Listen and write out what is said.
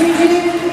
Üçüncülük